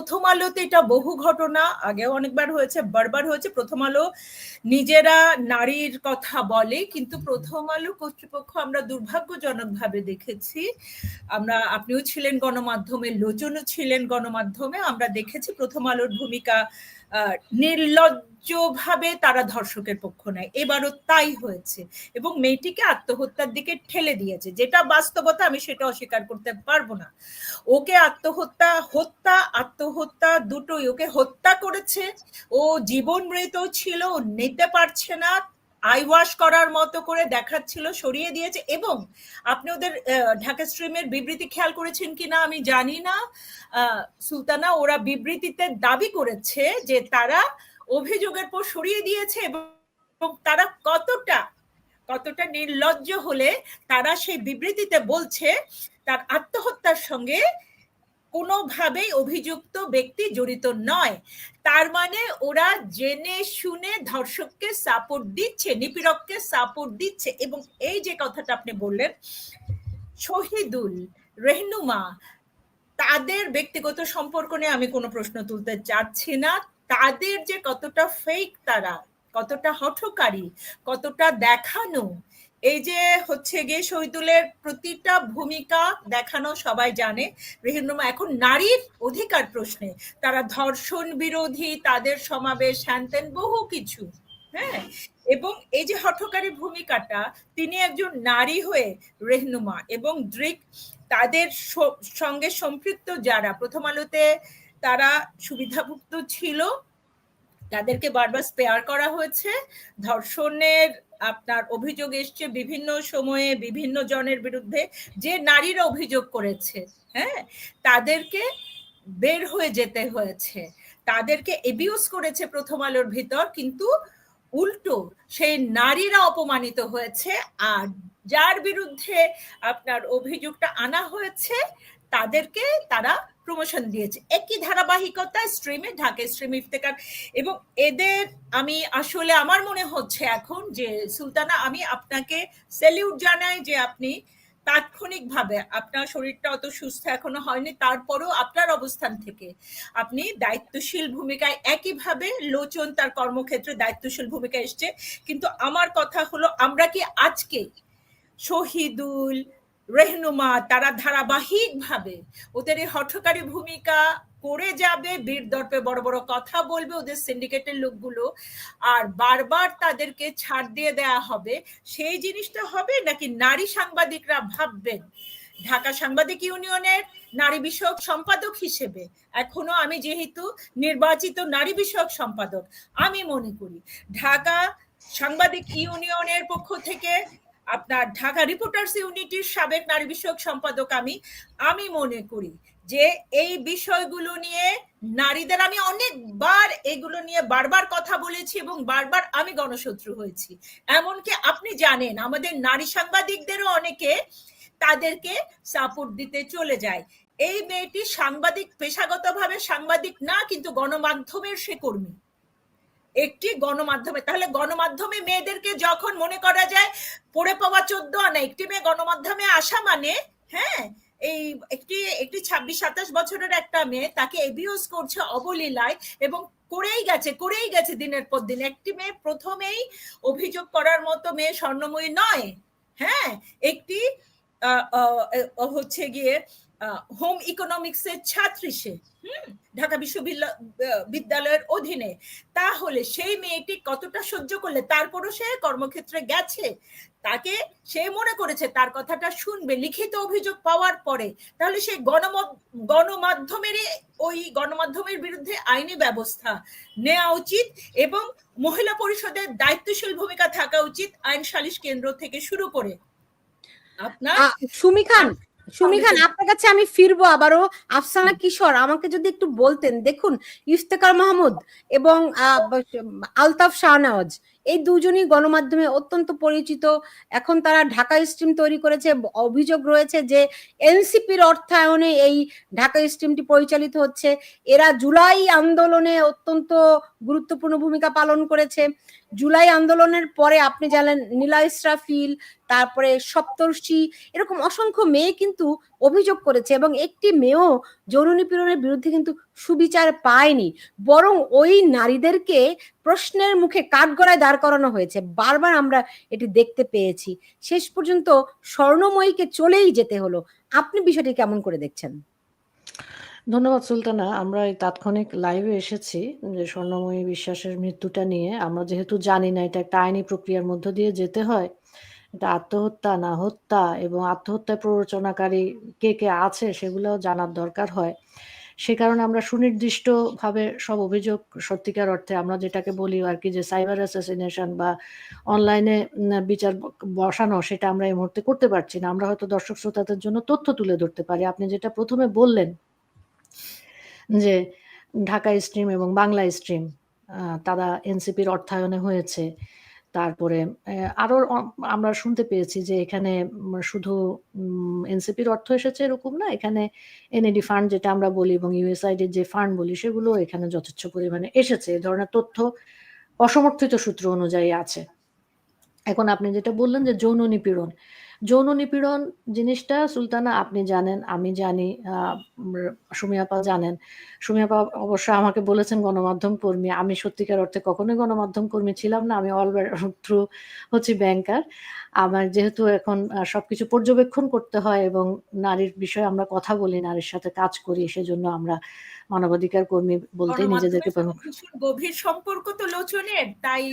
প্রথম আলোতে এটা বহু ঘটনা, আগেও অনেকবার হয়েছে, বারবার হয়েছে। প্রথম আলো নিজেরা নারীর কথা বলে, কিন্তু প্রথম আলো কর্তৃপক্ষ আমরা দুর্ভাগ্যজনকভাবে দেখেছি। আমরা, আপনিও ছিলেন গণমাধ্যমে, লোচনও ছিলেন গণমাধ্যমে, আমরা দেখেছি প্রথম আলোর ভূমিকা নির্লজ্জভাবে তারা ধর্ষকের পক্ষ নেয়। এবারও তাই হয়েছে এবং মেয়েটিকে আত্মহত্যার দিকে ঠেলে দিয়েছে। যেটা বাস্তবতা, আমি সেটা অস্বীকার করতে পারব না। ওকে আত্মহত্যা, হত্যা, আত্মহত্যা দুটোই ওকে হত্যা করেছে। ও জীবন মৃত ছিল নিতে পারছে না। আই ওয়াশ করার মতো করে দেখাচ্ছিল, সরিয়ে দিয়েছে এবং আপনি ওদের ঢাকা স্ট্রিমের বিবৃতি খেয়াল করেছেন কিনা আমি জানি না। সুলতানা ওরা বিবৃতিতে দাবি করেছে যে তারা অভিযোগের পর সরিয়ে দিয়েছে এবং তারা কতটা কতটা নির্লজ্জ হলে তারা সেই বিবৃতিতে বলছে, তার আত্মহত্যার সঙ্গে কোনোভাবেই অভিযুক্ত ব্যক্তি জড়িত নয়। তার মানে ওরা জেনে শুনে ধর্ষককে সাপোর্ট দিচ্ছে, নিপীড়ককে সাপোর্ট দিচ্ছে এবং এই যে কথাটা আপনি বললেন, শহীদুল, রেহনুমা, তাদের ব্যক্তিগত সম্পর্ক নিয়ে আমি কোনো প্রশ্ন তুলতে চাচ্ছি না। তাদের যে কতটা ফেক তারা, কতটা হঠকারী, কতটা দেখানো এই যে হচ্ছে গিয়ে শহীদুলের প্রতিটা ভূমিকা দেখানো সবাই জানে। রেহিনুমা এখন নারীর অধিকার প্রশ্নে, তারা ধর্ষণ বিরোধী, তাদের সমাবেশ হ্যানতেন বহু কিছু হ্যাঁ? এবং এই যে হঠকারী ভূমিকাটা, তিনি একজন নারী হয়ে রেহনুমা এবং ড্রিক তাদের সঙ্গে সম্পৃক্ত যারা, প্রথম আলোতে তারা সুবিধাভুক্ত ছিল, তাদেরকে বারবার স্পেয়ার করা হয়েছে। ধর্ষণের আপনার অভিযোগ এসছে বিভিন্ন সময়ে বিভিন্ন জনের বিরুদ্ধে যে নারীরা অভিযোগ করেছে হ্যাঁ? তাদেরকে বের হয়ে যেতে হয়েছে। তাদেরকে এবিউজ করেছে প্রথম আলোর ভিতর, কিন্তু উল্টো সেই নারীরা অপমানিত হয়েছে আর যার বিরুদ্ধে আপনার অভিযোগটা আনা হয়েছে, তাদেরকে তারা প্রমোশন দিয়েছে। একই ধারাবাহিকতা স্ট্রিমে ঢাকে স্ট্রিম ইফতেকার এবং এদের আমি আসলে আমার মনে হচ্ছে এখন যে, সুলতানা, আমি আপনাকে সেলিউট জানাই যে আপনি তাৎক্ষণিকভাবে আপনার শরীরটা অত সুস্থ এখনও হয়নি, তারপরও আপনার অবস্থান থেকে আপনি দায়িত্বশীল ভূমিকায় একইভাবে লোচন তার কর্মক্ষেত্রে দায়িত্বশীল ভূমিকা এসছে। কিন্তু আমার কথা হলো, আমরা কি আজকে শহীদুল রেহনুমা তারা ধারাবাহিকভাবে ওদের এই হঠকারী ভূমিকা করে যাবে, বীর দর্পে বড় বড় কথা বলবে ওদের সিন্ডিকেটের লোকগুলো। আর বারবার তাদেরকে ছাড় দিয়ে দেয়া হবে, সেই জিনিসটা হবে নাকি নারী সাংবাদিকরা ভাববেন? ঢাকা সাংবাদিক ইউনিয়নের নারী বিষয়ক সম্পাদক হিসেবে এখনও আমি যেহেতু নির্বাচিত নারী বিষয়ক সম্পাদক, আমি মনে করি ঢাকা সাংবাদিক ইউনিয়নের পক্ষ থেকে আপনার ঢাকা রিপোর্টার্স ইউনিটির সাবেক নারী বিষয়ক সম্পাদক আমি আমি মনে করি যে এই বিষয়গুলো নিয়ে নারীদের আমি অনেকবার এগুলো নিয়ে বারবার কথা বলেছি এবং বারবার আমি গণশত্রু হয়েছি। এমনকি আপনি জানেন, আমাদের নারী সাংবাদিকদেরও অনেকে তাদেরকে সাপোর্ট দিতে চলে যায়। এই মেয়েটি সাংবাদিক, পেশাগতভাবে সাংবাদিক না, কিন্তু গণমাধ্যমের সে কর্মী। একটি গণমাধ্যমে। তাহলে গণমাধ্যমে মেয়েদেরকে যখন মনে করা যায়, পড়ে পাওয়া চোদ্দ আনা, একটি মেয়ে গণমাধ্যমে আসা মানে হ্যাঁ এই একটি একটি ছাব্বিশ, সাতাশ বছরের একটা মেয়ে তাকে এবিউজ করছে অবলীলায় এবং করেই গেছে করেই গেছে দিনের পর দিন। একটি মেয়ে প্রথমেই অভিযোগ করার মতো মেয়ে স্বর্ণময়ী নয় হ্যাঁ একটি হচ্ছে গিয়ে হোম ইকোনমিক্সের ছাত্রী সে ঢাকা বিশ্ববিদ্যালয়ের অধীনে। তাহলে সেই মেয়েটি কতটা সহ্য করলে? তারপরও সে কর্মক্ষেত্রে গেছে? তাকে সে মনে করেছে তার কথাটা শুনবে, লিখিত অভিযোগ পাওয়ার পরে। তাহলে সেই গণমাধ্যমের ওই গণমাধ্যমের বিরুদ্ধে আইনি ব্যবস্থা নেওয়া উচিত এবং মহিলা পরিষদের দায়িত্বশীল ভূমিকা থাকা উচিত আইন সালিশ কেন্দ্র থেকে শুরু করে। আপনার সুমি খান সুমি খান আপনার কাছে আমি ফিরবো আবারও। আফসানা কিশোর আমাকে যদি একটু বলতেন দেখুন ইফতেকার মাহমুদ এবং আলতাফ শাহনওয়াজ এই দুজনই গণমাধ্যমে অত্যন্ত পরিচিত। এখন তারা ঢাকা স্ট্রিম তৈরি করেছে। অভিযোগ রয়েছে যে এনসিপির অর্থায়নে এই ঢাকা স্ট্রিমটি পরিচালিত হচ্ছে। এরা জুলাই আন্দোলনে অত্যন্ত গুরুত্বপূর্ণ ভূমিকা পালন করেছে। জুলাই আন্দোলনের পরে আপনি জানেন নীলা ইসরাফিল তারপরে সপ্তর্ষি, এরকম অসংখ্য মেয়ে কিন্তু অভিযোগ করেছে এবং একটি মেয়েও যৌন নিপীড়নের বিরুদ্ধে কিন্তু সুবিচার পায়নি। বরং ওই নারীদেরকে প্রশ্নের মুখে কাঠগড়ায় দাঁড় করানো হয়েছে। বারবার আমরা এটি দেখতে পেয়েছি। শেষ পর্যন্ত স্বর্ণময়ীকে চলেই যেতে হলো। আপনি বিষয়টি কেমন করে দেখছেন? ধন্যবাদ সুলতানা। আমরা এই তাৎক্ষণিক লাইভে এসেছি যে স্বর্ণময়ী বিশ্বাসের মৃত্যুটা নিয়ে। আমরা যেহেতু জানি না, এটা একটা আইনি প্রক্রিয়ার মধ্য দিয়ে যেতে হয়। এটা আত্মহত্যা না হত্যা এবং আত্মহত্যায় প্ররোচনাকারী কে কে আছে সেগুলোও জানার দরকার হয়। সে কারণে আমরা সুনির্দিষ্টভাবে সব অভিযোগ সত্যিকার অর্থে আমরা যেটাকে বলি আর কি যে সাইবার অ্যাসাসিনেশন বা অনলাইনে বিচার বসানো সেটা আমরা এই মুহূর্তে করতে পারছি না। আমরা হয়তো দর্শক শ্রোতাদের জন্য তথ্য তুলে ধরতে পারি। আপনি যেটা প্রথমে বললেন যে ঢাকা স্ট্রিম এবং বাংলা স্ট্রিম তারা এনসিপির অর্থায়নে হয়েছে। তারপরে আরও আমরা শুনতে পেয়েছি যে এখানে শুধু এনসিপির অর্থ এসেছে এরকম না, এখানে এনএডি ফান্ড যেটা আমরা বলি এবং ইউএসআইডির যে ফান্ড বলি সেগুলো এখানে যথেচ্ছ পরিমাণে এসেছে। এ ধরনের তথ্য অসমর্থিত সূত্র অনুযায়ী আছে। এখন আপনি যেটা বললেন যে যৌন নিপীড়ন যৌন নিপীড়ন জিনিসটা সুলতানা আপনি জানেন আমি জানি সুমিয়াপা জানেন। সুমিয়াপা অবশ্য আমাকে বলেছেন গণমাধ্যম কর্মী। আমি সত্যিকার অর্থে কখনোই গণমাধ্যম কর্মী ছিলাম না আমি অল থ্রু হচ্ছি ব্যাংকার আমার যেহেতু এখন সবকিছু পর্যবেক্ষণ করতে হয় এবং নারীর বিষয়ে আমরা কথা বলি নারীর সাথে কাজ করি সেজন্য আমরা মানবাধিকার কর্মী বলতে নিজেদেরকে গভীর সম্পর্ক তো লোচনের তাই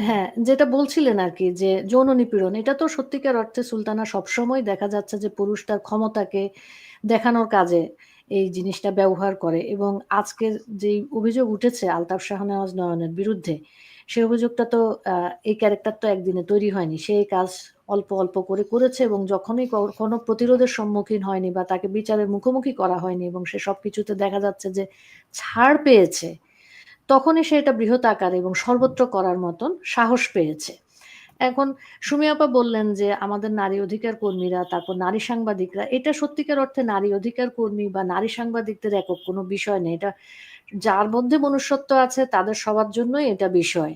হ্যাঁ। যেটা বলছিলেন আর কি যে যৌন নিপীড়ন এটা তো সত্যিকার অর্থে সুলতানা সবসময় দেখা যাচ্ছে যে পুরুষ তার ক্ষমতাকে দেখানোর কাজে এই জিনিসটা ব্যবহার করে এবং আজকের যে অভিযোগ উঠেছে আলতাফ শাহনওয়াজ নয়নের বিরুদ্ধে সেই অভিযোগটা তো এই ক্যারেক্টার তো একদিনে তৈরি হয়নি। সেই কাজ অল্প অল্প করে করেছে এবং যখনই কোনো প্রতিরোধের সম্মুখীন হয়নি বা তাকে বিচারের মুখোমুখি করা হয়নি এবং সে সবকিছুতে দেখা যাচ্ছে যে ছাড় পেয়েছে তখনই সে এটা বৃহৎ আকার এবং সর্বত্র করার মতন সাহস পেয়েছে। এখন সুমিয়াপা বললেন যে, আমাদের নারী অধিকার কর্মীরা, তারপর নারী সাংবাদিকরা, এটা সত্যিকার অর্থে নারী অধিকার কর্মী বা নারী সাংবাদিকদের একক কোনো বিষয় নেই এটা যার মধ্যে মনুষ্যত্ব আছে, তাদের সবার জন্যই এটা বিষয়।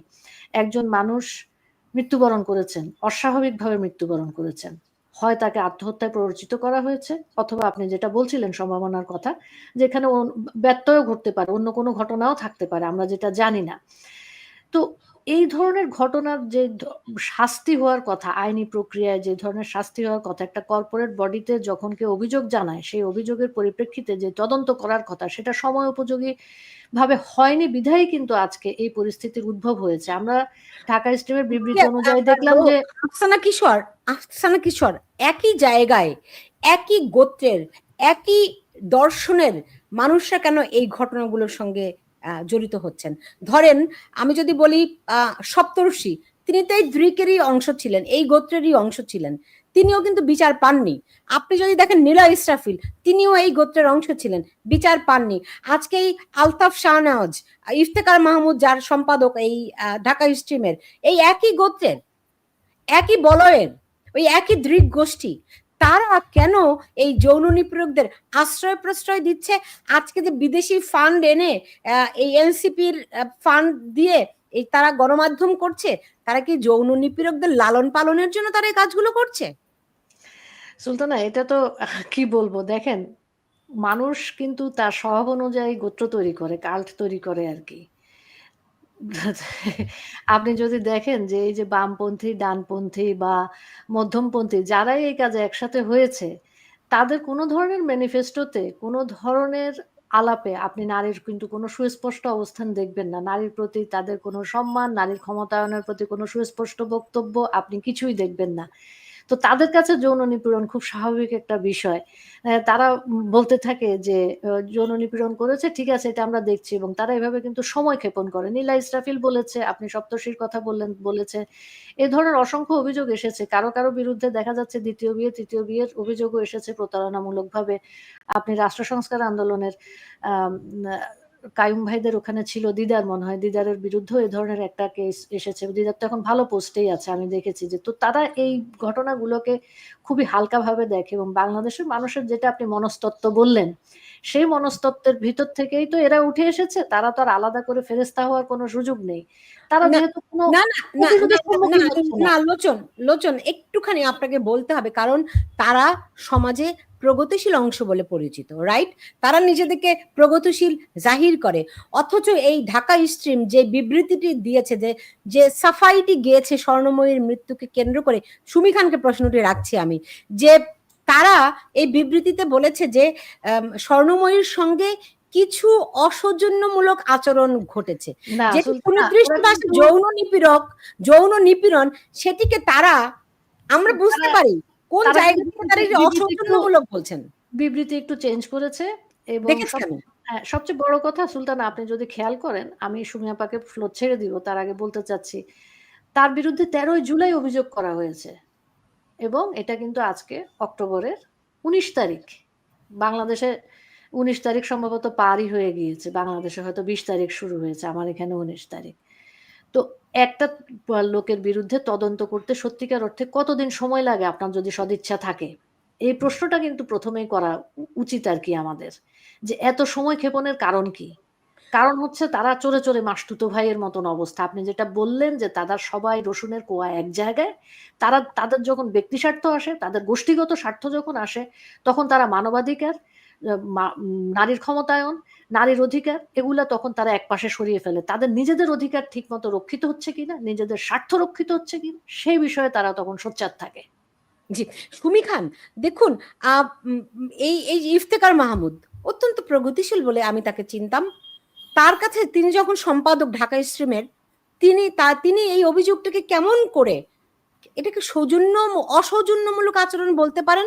একজন মানুষ মৃত্যুবরণ করেছেন, অস্বাভাবিকভাবে মৃত্যুবরণ করেছেন। হয় তাকে আত্মহত্যায় প্ররোচিত করা হয়েছে, অথবা আপনি যেটা বলছিলেন সম্ভাবনার কথা, যেখানে ব্যত্যয় ঘটতে পারে, অন্য কোনো ঘটনাও থাকতে পারে, আমরা যেটা জানি না। তো এই ধরনের ঘটনার যে শাস্তি হওয়ার কথা আইনি প্রক্রিয়ায় যে ধরনের শাস্তি হওয়ার কথা একটা কর্পোরেট বডিতে যখন কেউ অভিযোগ জানায় সেই অভিযোগের পরিপ্রেক্ষিতে যে তদন্ত করার কথা সেটা সময় উপযোগী ভাবে হয়নি বিধায় কিন্তু আজকে এই পরিস্থিতির উদ্ভব হয়েছে। আমরা ঢাকা স্ট্রিমের বিবৃতি অনুযায়ী দেখলাম যে আফসানা কিশোর আফসানা কিশোর একই জায়গায় একই গোত্রের একই দর্শনের মানুষরা কেন এই ঘটনাগুলোর সঙ্গে জড়িত হচ্ছেন। ধরেন, আমি যদি বলি সপ্তর্ষি, তিনি তো এই দ্রিকেরই অংশ ছিলেন, এই গোত্রেরই অংশ ছিলেন, তিনিও কিন্তু বিচার পাননি। আপনি যদি দেখেন নীলা ইসরাফিল, তিনিও এই গোত্রের অংশ ছিলেন, বিচার পাননি। আজকে এই আলতাফ শাহনাজ ইফতেকার মাহমুদ, যার সম্পাদক এই ঢাকা স্ট্রিমের, এই একই গোত্রের, একই বলয়ের, ওই একই দৃক গোষ্ঠী তারা কেন এই যৌন নিপীড়কদের আশ্রয় প্রশ্রয় দিচ্ছে? আজকে যে বিদেশি ফান্ড এনে এই এনসিপির ফান্ড দিয়ে এই তারা গণমাধ্যম করছে, তারা কি যৌন নিপীড়কদের লালন পালনের জন্য তারা এই কাজগুলো করছে? সুলতানা, এটা তো কি বলব? দেখেন, মানুষ কিন্তু তার স্বভাব অনুযায়ী গোত্র তৈরি করে, কাল্ট তৈরি করে আর কি। আপনি যদি দেখেন যে এই যে বামপন্থী, ডানপন্থী বা মধ্যমপন্থী যারাই এই কাজে একসাথে হয়েছে, তাদের কোনো ধরনের ম্যানিফেস্টোতে কোনো ধরনের আলাপে আপনি নারীর কিন্তু কোনো সুস্পষ্ট অবস্থান দেখবেন না। নারীর প্রতি তাদের কোনো সম্মান, নারীর ক্ষমতায়নের প্রতি কোনো সুস্পষ্ট বক্তব্য আপনি কিছুই দেখবেন না। তো তাদের কাছে যৌন নিপীড়ন খুব স্বাভাবিক একটা বিষয়। তারা বলতে থাকে যে যৌন নিপীড়ন করেছে, ঠিক আছে, এটা আমরা দেখছি এবং তারা এভাবে কিন্তু সময় ক্ষেপণ করে। নীলা ইসরাফিল বলেছে, আপনি সপ্তর্ষির কথা বললেন, বলেছে। এ ধরনের অসংখ্য অভিযোগ এসেছে। কারও কারও বিরুদ্ধে দেখা যাচ্ছে দ্বিতীয় বিয়ে, তৃতীয় বিয়ের অভিযোগও এসেছে প্রতারণামূলকভাবে। আপনি রাষ্ট্র সংস্কার আন্দোলনের কায়ুম ভাইদের ওখানে ছিল দিদার, মনে হয় দিদারের বিরুদ্ধে এ ধরনের একটা কেস এসেছে। দিদার তো এখন ভালো পোস্টেই আছে, আমি দেখেছি যে, তো তারা এই ঘটনাগুলোকে খুবই হালকাভাবে দেখে এবং বাংলাদেশের মানুষের যেটা আপনি মনস্তত্ত্ব বললেন, সেই মনস্তত্বের ভিতর থেকেই তো এরা উঠে এসেছে, তারা তো আর আলাদা করে ফেরেস্তা হওয়ার কোনো সুযোগ নেই। তারা যেহেতু কোনো না লোচন লোচন একটুখানি আপনাকে বলতে হবে কারণ তারা সমাজে প্রগতিশীল অংশ বলে পরিচিত রাইট তারা নিজেদেরকে প্রগতিশীল জাহির করে অথচ এই ঢাকা স্ট্রিম যে বিবৃতিটি দিয়েছে যে যে সাফাইটি গিয়েছে স্বর্ণময়ীর মৃত্যুকে কেন্দ্র করে সুমি খানকে প্রশ্নটি রাখছি আমি যে তারা এই বিবৃতিতে বলেছে যে স্বর্ণময়ীর সঙ্গে কিছু অসৌজন্যমূলক আচরণ ঘটেছে। যৌন নিপীড়ক যৌন নিপীড়ন সেটিকে তারা আমরা বুঝতে পারি কোন জায়গা থেকে তারা অসৌজন্যমূলক বলছেন। বিবৃতি একটু চেঞ্জ করেছে এবং হ্যাঁ, সবচেয়ে বড় কথা সুলতানা আপনি যদি খেয়াল করেন আমি সুমিয়াপাকে ফ্লোর ছেড়ে দিব তার আগে বলতে চাচ্ছি তার বিরুদ্ধে তেরোই জুলাই অভিযোগ করা হয়েছে এবং এটা কিন্তু আজকে অক্টোবরের উনিশ তারিখ। বাংলাদেশে উনিশ তারিখ সম্ভবত পারই হয়ে গিয়েছে। বাংলাদেশে হয়তো বিশ তারিখ শুরু হয়েছে, আমার এখানে উনিশ তারিখ। তো একটা লোকের বিরুদ্ধে তদন্ত করতে সত্যিকার অর্থে কতদিন সময় লাগে, আপনার যদি সদিচ্ছা থাকে? এই প্রশ্নটা কিন্তু প্রথমেই করা উচিত আর কি আমাদের, যে এত সময় ক্ষেপণের কারণ কি? কারণ হচ্ছে তারা চোরে চোরে মাসতুতো ভাইয়ের মতন অবস্থা। আপনি যেটা বললেন যে তারা সবাই রসুনের কোয়া এক জায়গায়, তারা, তাদের যখন ব্যক্তি স্বার্থ আসে, তাদের গোষ্ঠীগত স্বার্থ যখন আসে, তখন তারা মানবাধিকার নারীর ক্ষমতায়ন, নারীর অধিকার, এগুলা তখন তারা একপাশে সরিয়ে ফেলে। তাদের নিজেদের অধিকার ঠিকমতো রক্ষিত হচ্ছে কিনা, নিজেদের স্বার্থ রক্ষিত হচ্ছে কিনা, সেই বিষয়ে তারা তখন সোচ্চার থাকে। জি, সুমি খান, দেখুন এই এই ইফতেকার মাহমুদ অত্যন্ত প্রগতিশীল বলে আমি তাকে চিনতাম। তার কাছে তিনি যখন সম্পাদক ঢাকা স্ট্রিমের তিনি তা, তিনি এই অভিযোগটাকে কেমন করে এটাকে সৌজন্য অসৌজন্যমূলক আচরণ বলতে পারেন?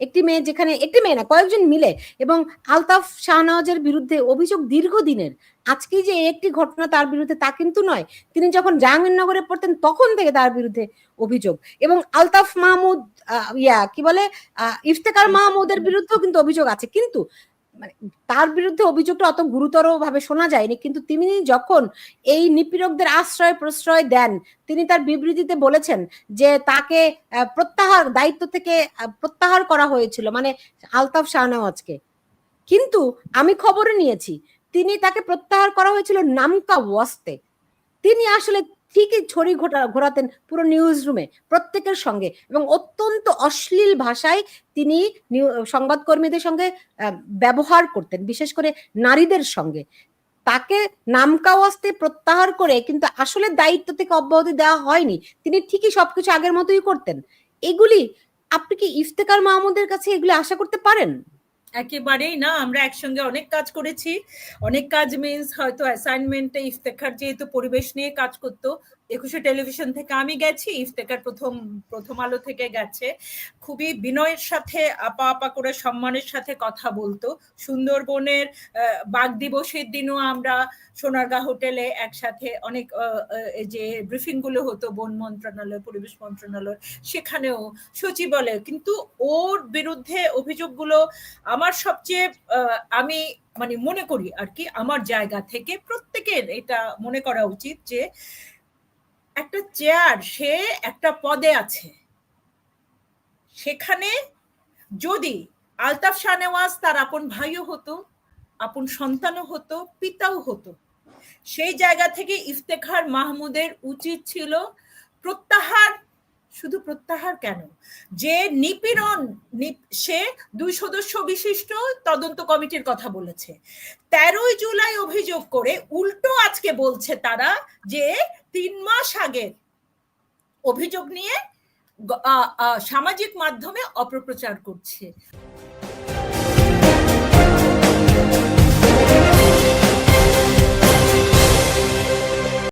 একটি মেয়ে যেখানে, একটি মেয়ে না, কয়েকজন মিলে এবং আলতাফ শাহনওয়াজের বিরুদ্ধে অভিযোগ দীর্ঘদিনের। আজকে যে একটি ঘটনা তার বিরুদ্ধে তা কিন্তু নয়। তিনি যখন জাহাঙ্গীরনগরে পড়তেন তখন থেকে তার বিরুদ্ধে অভিযোগ এবং আলতাফ মাহমুদ ইয়া, কি বলে ইফতেকার মাহমুদের বিরুদ্ধেও কিন্তু অভিযোগ আছে। কিন্তু মানে তার বিরুদ্ধে অভিযোগটা অত গুরুতর ভাবে শোনা যায়নি, কিন্তু তিনি যখন এই নিপীড়কদের আশ্রয় প্রশ্রয় দেন, তিনি তার বিবৃতিতে বলেছেন যে তাকে প্রত্যাহার, দায়িত্ব থেকে প্রত্যাহার করা হয়েছিল মানে আলতাফ শাহনওয়াজকে। কিন্তু আমি খবরে নিয়েছি, তিনি তাকে প্রত্যাহার করা হয়েছিল নামকা ওয়াস্তে। তিনি আসলে ঠিকই ছড়ি ঘোটা, ঘোরাতেন পুরো নিউজ রুমে প্রত্যেকের সঙ্গে এবং অত্যন্ত অশ্লীল ভাষায় তিনি সংবাদকর্মীদের সঙ্গে ব্যবহার করতেন, বিশেষ করে নারীদের সঙ্গে। তাকে নামকাওয়াস্তে প্রত্যাহার করে কিন্তু আসলে দায়িত্ব থেকে অব্যাহতি দেওয়া হয়নি। তিনি ঠিকই সবকিছু আগের মতোই করতেন। এগুলি আপনি কি ইফতেকার মাহমুদের কাছে এগুলি আশা করতে পারেন? একেবারেই না, আমরা একসঙ্গে অনেক কাজ করেছি। অনেক কাজ মিন্স হয়তো অ্যাসাইনমেন্টে ইফতেখার যেহেতু পরিবেশ নিয়ে কাজ করতো একুশে টেলিভিশন থেকে আমি গেছি ইফতেখার প্রথম প্রথম আলো থেকে গেছে। খুবই বিনয়ের সাথে আপা আপা করে, সম্মানের সাথে কথা বলতো। সুন্দরবনের বাঘ দিবসের দিনও আমরা সোনারগাঁ হোটেলে একসাথে অনেক যে ব্রিফিংগুলো হতো বন মন্ত্রণালয়, পরিবেশ মন্ত্রণালয়, সেখানেও সচিবালয় কিন্তু ওর বিরুদ্ধে অভিযোগগুলো আমার সবচেয়ে আমি মানে মনে করি আর কি, আমার জায়গা থেকে প্রত্যেকের এটা মনে করা উচিত যে একটা চেয়ার সে একটা পদে আছে। সেখানে যদি আলতাফ শাহনেওয়াজ তার আপন ভাইও হতো, আপন সন্তানও হতো, পিতাও হতো, সেই জায়গা থেকে ইফতেখার মাহমুদের উচিত ছিল প্রত্যাহার শুধু প্রত্যাহার কেন? যে নিপীড়ন সে দুই সদস্য বিশিষ্ট তদন্ত কমিটির কথা বলেছে। তেরোই জুলাই অভিযোগ করে উল্টো আজকে বলছে তারা যে তিন মাস আগের অভিযোগ নিয়ে সামাজিক মাধ্যমে অপপ্রচার করছে।